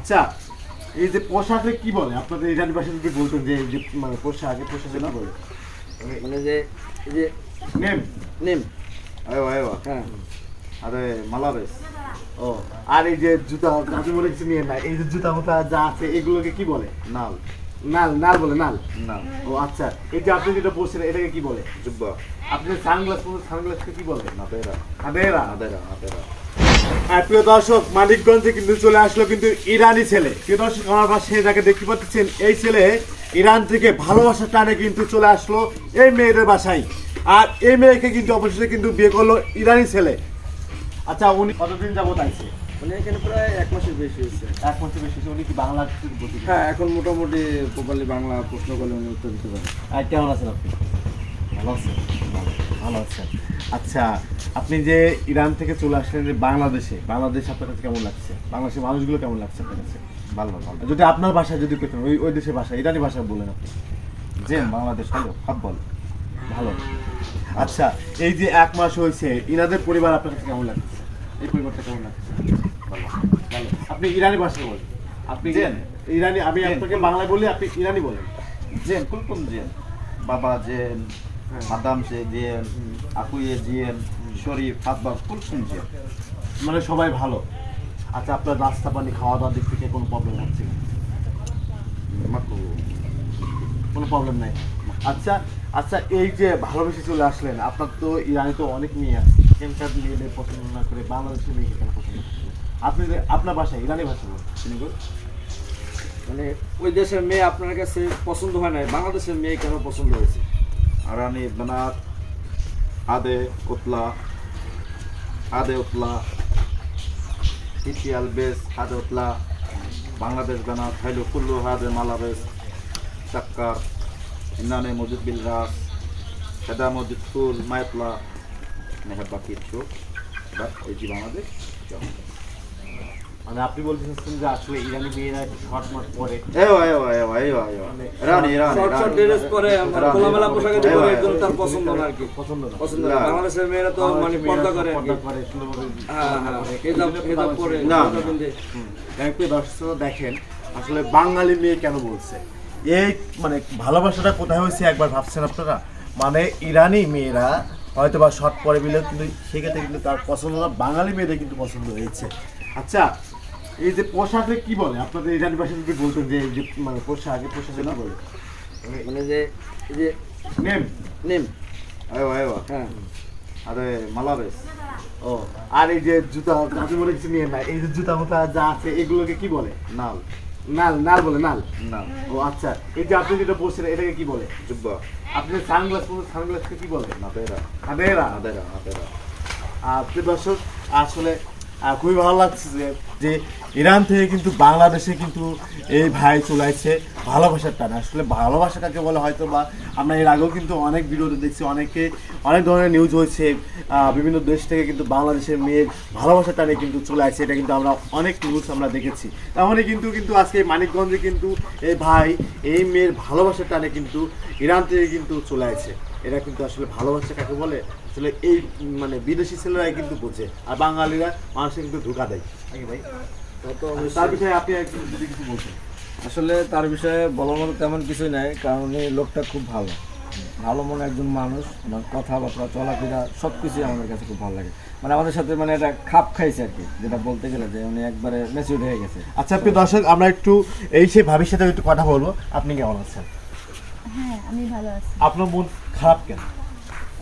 আচ্ছা এই যে পোশাকে কি বলে? আপনাদের ইরানি ভাষা যদি বলতেন যে যে মানে পোশাক পোশাকে না বলে? মানে, মানে যে যে নেম। নেম। আয়ো আয়ো হ্যাঁ। আরে মালাবেস ও আর এই যে জুতা আপনি বলে কিছু নিয়ে না এই যে জুতা মোটা যা আছে এগুলোকে কি বলে? নাল। নাল নাল বলে নাল? নাল। ও আচ্ছা এই যে আপনি যেটা বলছেন এটাকে কি বলে? জুব্বা। আপনি সানগ্লাস সানগ্লাসকে কি বলে? না বেরা আদেরা আদেরা আদেরা আর প্রিয় দর্শক মানিকগঞ্জে কিন্তু চলে আসলো কিন্তু ইরানি ছেলে। প্রিয় দর্শক আমার পাশে যাকে দেখতে পাচ্ছেন এই ছেলে ইরান থেকে ভালোবাসার টানে কিন্তু চলে আসলো এই মেয়েদের বাসায়। আর এই মেয়েকে কিন্তু অবশেষে কিন্তু বিয়ে করল ইরানি ছেলে। আচ্ছা উনি কতদিন যাবত আছে? মানে এখানে প্রায় এক মাসের বেশি হয়েছে। এক মাসের বেশি উনি কি বাংলা হ্যাঁ এখন মোটামুটি প্রপারলি বাংলা প্রশ্ন করলে উনি উত্তর দিতে পারেন আর কেমন আছেন আপনি? ভালো আছেন? ভালো আছেন। আচ্ছা আপনি যে ইরান থেকে চলে আসলেন যে বাংলাদেশে বাংলাদেশ আপনার কাছে কেমন লাগছে? বাংলাদেশের মানুষগুলো কেমন লাগছে আপনার কাছে? ভালো ভালো। যদি আপনার ভাষায় যদি পেতেন ওই ওই দেশের ভাষা ইরানি ভাষা বলেন আপনি। জি বাংলাদেশ ভালো হাব্বল ভালো। আচ্ছা এই যে এক মাস হয়েছে ইরানের পরিবার আপনার কাছে কেমন লাগছে? এই পরিবারটা কেমন লাগছে? ভালো ভালো। আপনি ইরানি ভাষা বলেন। আপনি জেন। ইরানি আমি আপনাকে বাংলায় বলি আপনি ইরানি বলেন। জেন কুলকুম জেন? বাবা জেন হ্যাঁ। মাদাম সে জেন আকুয়ে জেন শরীফ হাতবা কুলকুম জেন মানে সবাই ভালো। আচ্ছা আপনার নাস্তা পানি খাওয়া দাওয়ার দিক থেকে কোনো প্রবলেম হচ্ছে কোনো প্রবলেম নাই? আচ্ছা আচ্ছা এই যে ভালোবেসে চলে আসলেন আপনার তো ইরানে তো অনেক মেয়ে আছে। কেমকার মেয়েদের পছন্দ না করে বাংলাদেশের মেয়েকে কেন পছন্দ আপনি আপনার ভাষায় ইরানি ভাষা বলুন? মানে ওই দেশের মেয়ে আপনার কাছে পছন্দ হয় না বাংলাদেশের মেয়ে কেন পছন্দ হয়েছে? আরানি বানাত, আদে উতলা আদে উতলা ইটিয়াল বেস হাদে উতলা, বাংলাদেশ বানাত, হাইলো কুল্লু হাদে মালাবেস চাক্কার ইনানে মজুদ বিল রাস, হেদা মজুদ ফুল মায়তলা মেহবা কিচ্ছু এই যে বাংলাদেশ মানে আপনি যে আসলে ইরানি মেয়েরা শর্ট মার্ট পরে। এও এও এও এও এও রানি রানি শর্ট শর্ট ড্রেস পরে খোলামেলা পরে একদম তার পছন্দ না আর কি। পছন্দ না। পছন্দ না। বাংলাদেশের মেয়েরা তো মানে পর্দা করে হ্যাঁ, হ্যাঁ, পর্দা করে সুন্দরভাবে হ্যাঁ হ্যাঁ পরে না একটু দর্শক দেখেন আসলে বাঙালি মেয়ে কেন বলছে? এই মানে ভালোবাসাটা কোথায় হয়েছে একবার ভাবছেন আপনারা? মানে ইরানি মেয়েরা হয়তো বা শর্ট পরে মিলে কিন্তু সেক্ষেত্রে কিন্তু তার পছন্দটা বাঙালি মেয়েদের কিন্তু পছন্দ হয়েছে। আচ্ছা এই যে পোশাকে কি বলে? আপনাদের ইরানি ভাষা যদি বলতেন যে এই যে মানে পোশাকে পোশাকে না বলে? মানে, মানে যে এই যে নেম। নেম। আয়ো আয়ো। হ্যাঁ। আরে মালাবেস ও আর এই যে জুতা আপনি মনে কিছু নিয়ে না এই যে জুতা মোতা যা আছে এগুলোকে কি বলে? নাল। নাল নাল বলে নাল? নাল। ও আচ্ছা। এই যে আপনি যেটা বলছেন এটাকে কি বলে? জুব্বা। আপনি সানগ্লাস পরে সানগ্লাসকে কি বলে? নাদেরা নাদেরা নাদেরা নাদেরা আপনি দর্শক আসলে আহ, খুবই ভালো লাগছে যে ইরান থেকে কিন্তু বাংলাদেশে কিন্তু এই ভাই চলে আসছে ভালোবাসার টান। আসলে ভালোবাসা কাকে বলে হয়তো বা আমরা এর আগেও কিন্তু অনেক ভিডিওতে দেখছি অনেকে অনেক ধরনের নিউজ হয়েছে বিভিন্ন দেশ থেকে কিন্তু বাংলাদেশের মেয়ের ভালোবাসার টানে কিন্তু চলে আসছে। এটা কিন্তু আমরা অনেক নিউজ আমরা দেখেছি। তেমনই কিন্তু কিন্তু আজকে মানিকগঞ্জে কিন্তু এই ভাই এই মেয়ের ভালোবাসার টানে কিন্তু ইরান থেকে কিন্তু চলে আসছে। এটা কিন্তু আসলে ভালোবাসা কাকে বলে? আসলে এই মানে বিদেশি ছেলেরাই কিন্তু বোঝে। আর বাঙালিরা মানুষকে কিন্তু ধোকা দেয়। ভাই? তার বিষয়ে আপনি যদি কিছু বলছেন আসলে তার বিষয়ে বলার মতো তেমন কিছুই নাই কারণ এই লোকটা খুব ভালো। ভালো মনে একজন মানুষ ওনার কথাবার্তা চলাফেরা সব কিছুই আমাদের কাছে খুব ভালো লাগে। মানে আমাদের সাথে মানে এটা খাপ খাইছে আর কি যেটা বলতে গেলে যে উনি একবারে ম্যাচিউর হয়ে গেছে। আচ্ছা আপনি দর্শক আমরা একটু এই সেই ভাবির সাথে একটু কথা বলব। আপনি কেমন আছেন? হ্যাঁ আমি ভালো আছি। আপনার মন খারাপ কেন?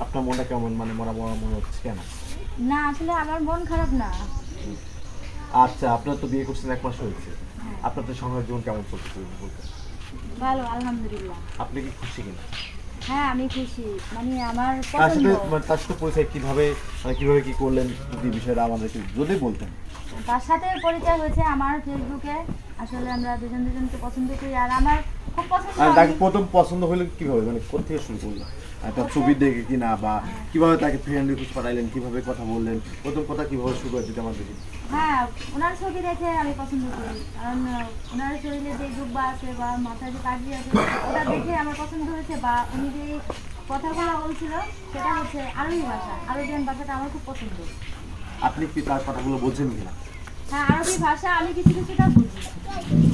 আপনার মনটা কেমন? মানে মরা মরা মনে হচ্ছে কেন? না আসলে আমার মন খারাপ না। আচ্ছা আপনার তো বিয়ে করছেন এক মাস হয়েছে। আপনার তো সংসার জীবন কেমন চলছে? ভালো আলহামদুলিল্লাহ। আপনি কি খুশি কিনা? হ্যাঁ আমি খুশি। মানে আমার তার সাথে মানে তার সাথে পরিচয় কীভাবে মানে কীভাবে কি করলেন যদি বিষয়টা আমাদেরকে যদি বলতেন। তার সাথে পরিচয় হয়েছে আমার ফেসবুকে আসলে আমরা দুজন দুজনকে পছন্দ করি। আর আমার আর তাকে প্রথম পছন্দ হলে কীভাবে? মানে কোথেকে শুরু করলেন একটা ছবি দেখে কিনা বা কীভাবে তাকে ফ্রেন্ড রিকোয়েস্ট পাঠাইলেন কীভাবে কথা বললেন? প্রথম কথা কীভাবে শুরু হয় যদি আমাদের হ্যাঁ ওনার ছবি দেখে আমি পছন্দ করি। কারণ ওনার শরীরে যে জুব্বা আছে বা মাথায় যে কাজি আছে ওটা দেখে আমার পছন্দ হয়েছে বা উনি যে কথাগুলো বলছিল সেটা হচ্ছে আরবি ভাষা। আরবিয়ান ভাষাটা আমার খুব পছন্দ। আপনি কি তার কথাগুলো বোঝেন কিনা? হ্যাঁ আরবি ভাষা আমি কিছু কিছুটা বুঝি।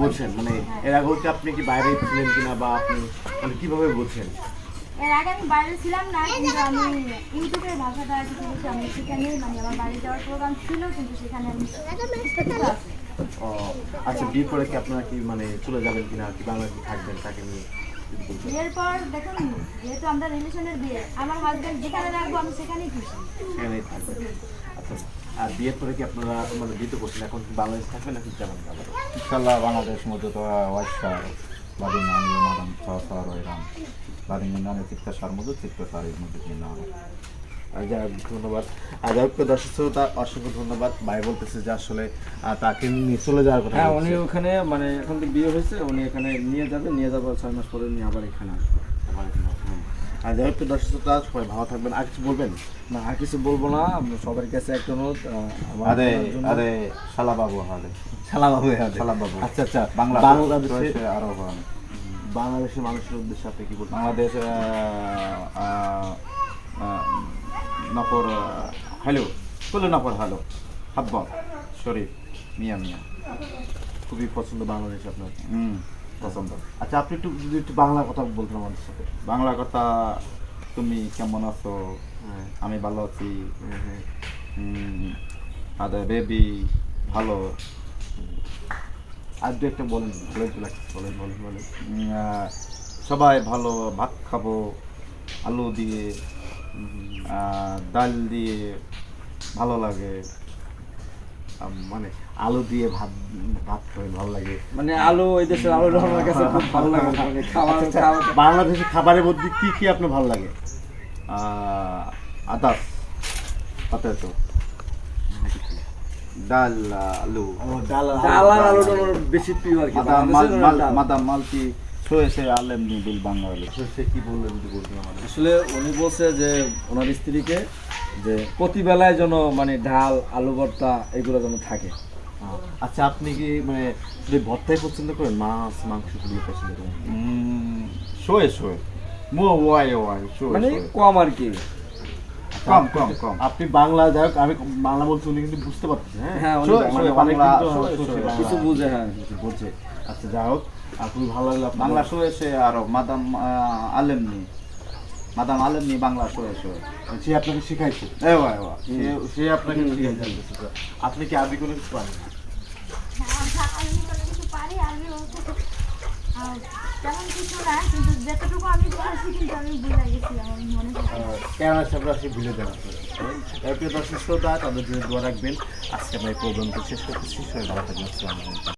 বলছেন মানে এর আগেও কি আপনি কি বাইরে ছিলেন কিনা বা আপনি মানে কীভাবে বলছেন এর আগে আমি বাইরে ছিলাম না কিন্তু আমি ইউটিউবের ভাষাটা আর কি শিখেছি আমি সেখানে মানে আমার বাড়ি যাওয়ার প্রোগ্রাম ছিল কিন্তু সেখানে আমি। ও আচ্ছা বিয়ে করে কি আপনারা কি মানে চলে যাবেন কিনা কি বাংলাদেশে থাকবেন তাকে নিয়ে। বিয়ের পর দেখুন যেহেতু আমরা রিলেশনের বিয়ে আমার হাজব্যান্ড যেখানে রাখব আমি সেখানেই খুশি সেখানেই আচ্ছা আর বিয়ের পরে কি আপনারা মানে বিয়ে তো করছেন? এখন কি বাংলাদেশ থাকবেন নাকি যাবেন badin na yung madam sa sa roiram. Badin na na tikta shar mo tikta shar mo আর যাই ধন্যবাদ। আর যাই হোক, দর্শক শ্রোতা অসংখ্য ধন্যবাদ। ভাই বলতেছে যে আসলে তাকে নিয়ে চলে যাওয়ার কথা হ্যাঁ উনি ওখানে মানে এখন তো বিয়ে হয়েছে উনি এখানে নিয়ে যাবে নিয়ে যাবার ছয় মাস পরে উনি আবার এখানে আসবে আমার এখানে আছে। হ্যাঁ। আর যাই হোক দর্শক শ্রোতা সবাই ভালো থাকবেন আর কিছু বলবেন না আর কিছু বলব না সবার কাছে একটা অনুরোধ আমার Ade জন্য- ade shala babu hade. সালাম বাবু। আচ্ছা আচ্ছা Bangla বাংলাদেশে ban. বাংলাদেশের মানুষের উদ্দেশ্যে আপনি কি বলবেন Bangladesh napor hello. Kullu napor hello. Habba. Sorry. Mia mia. খুবই পছন্দ বাংলাদেশ আপনার হুম পছন্দ। আচ্ছা আপনি একটু যদি একটু বাংলা কথা বলতেন আমাদের সাথে। বাংলা কথা তুমি কেমন আছো? আমি ভালো আছি। আদা বেবি ভালো। আর দু একটা বলেন বলেন লাগছে। বলেন বলেন বলেন। সবাই ভালো ভাত খাব আলু দিয়ে ডাল দিয়ে ভালো লাগে। মানে আলু দিয়ে ভাত ভাত করে ভালো লাগে। মানে আলু এই দেশের আলু আমার কাছে খুব ভালো লাগে মানে আচ্ছা, খাওয়া বাংলাদেশের খাবারের মধ্যে কি কি আপনার ভালো লাগে? আহ, আদাস পটেটো। ডাল আলু। ডাল ডাল আর আলুটা আমার বেশি প্রিয় আর কি। মাদাম মালতি। আলেম নি বিল বাঙালি সে কি বললেন যদি বলতেন আমাদের আসলে উনি বলছে যে ওনার স্ত্রীকে যে প্রতি বেলায় যেন মানে ডাল আলু ভর্তা এগুলো যেন থাকে। আচ্ছা আপনি কি মানে শুধু ভর্তাই পছন্দ করেন মাছ মাংস পছন্দ করেন? শুয়ে শুয়ে। মো ওয়াই ওয়াই শুয়ে মানে কম আর কি। কম কম কম। আপনি বাংলা যাই হোক আমি বাংলা বলছি উনি কিন্তু বুঝতে পারতেছেন হ্যাঁ? হ্যাঁ বাংলা। বাংলা। কিছু বুঝে হ্যাঁ বলছে আচ্ছা যাই হোক আর খুবই ভালো লাগল বাংলা শুয়েছে আরও মাদাম আহ, আলেম নি মাদাম আলেম নি বাংলা শুয়ে শুয়ে সে আপনাকে শিখাইছে। এ সে- সে আপনাকে শিখাইছে। আপনি কি আরবি কোনো কিছু পারেন? তাদের জন্য দোয়া রাখবেন। আজকে আমরা এই প্রোগ্রামটা শেষ করতেছি। সবাই ভালো থাকবেন।